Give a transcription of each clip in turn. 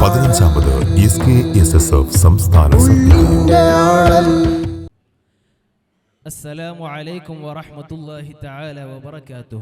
പതിനഞ്ചാമത് S K S S F സംസ്ഥാന സദ്യ السلام عليكم ورحمة الله تعالى وبركاته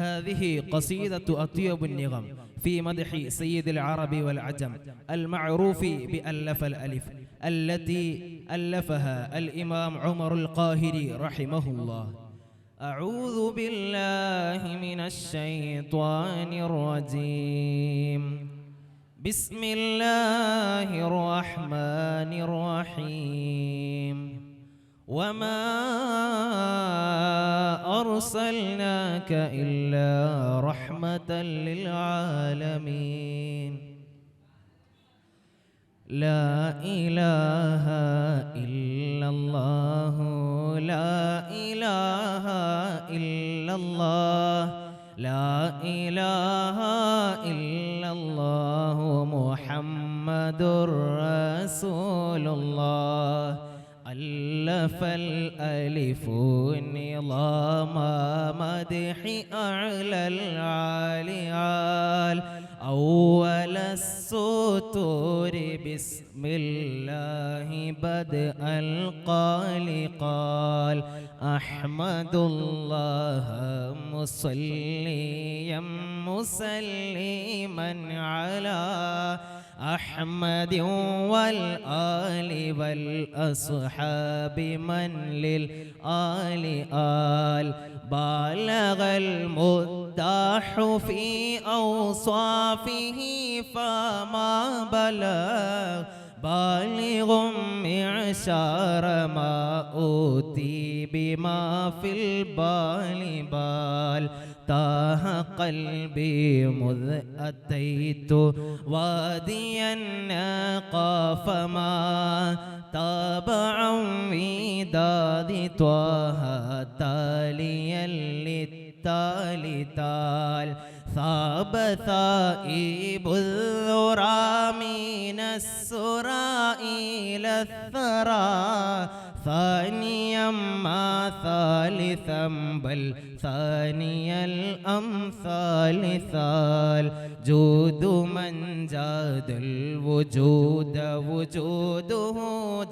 هذه قصيدة أطيب النغم في مدح سيد العرب والعجم المعروف بألف الألف التي ألفها الإمام عمر القاهري رحمه الله أعوذ بالله من الشيطان الرجيم بسم الله الرحمن الرحيم. وما أرسلناك إلا رحمة للعالمين. لا إله إلا الله لا إله إلا الله لا إله إلا محمد رسول الله. ألف الألف نظام مدح أعلى العاليال أول السطور بسم الله بدء القال قال. أحمد الله مصليا مسلما على. أحمد والآل والأصحاب من للآل آل. بالغ المداح في أوصافه فما بلغ. بالغ معشار ما أوتي بما في البال بال. تاه قلبي مذ أتيت واديا فما تابعا وداد طه تاليا للتالي تال ثاب ثائب الذرى من السرى إلى الثرى. ثانيا ما ثالثا بل ثاني الأمثال ثال. جود من جاد الوجود وجوده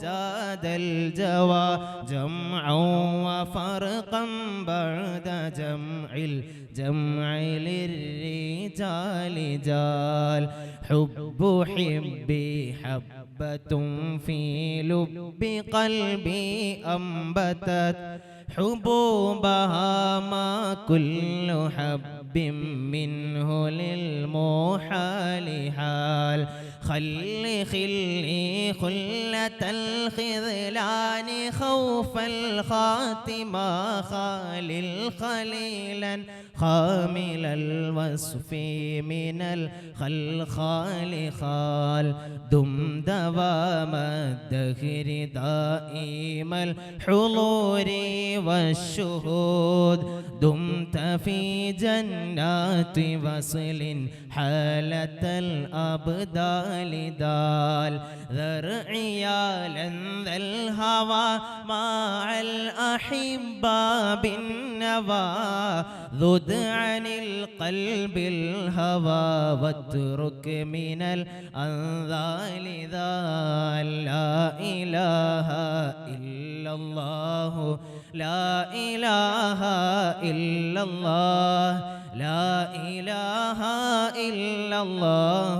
جاد الجوى. جمعا وفرقا بعد جمع الجمع للرجال جال. حب حبي حبة في لب قلبي أنبتت. حبوبها ما كل حب منه للمحال حال. خل خلي خلة الخذلان خوف الخاتمة خالل خليلا خامل الوصف من الخلخال خال دم دوام الدهر دائم الحضور والشهود دمت في جنات وصل حالة الأبدال دال ذرعيالا ذا الهوى مع الأحبة بالنوى. ذد عن القلب الهوى واترك من الأنذال ذا لا إله إلا الله. لا إله إلا الله. لا إله إلا الله.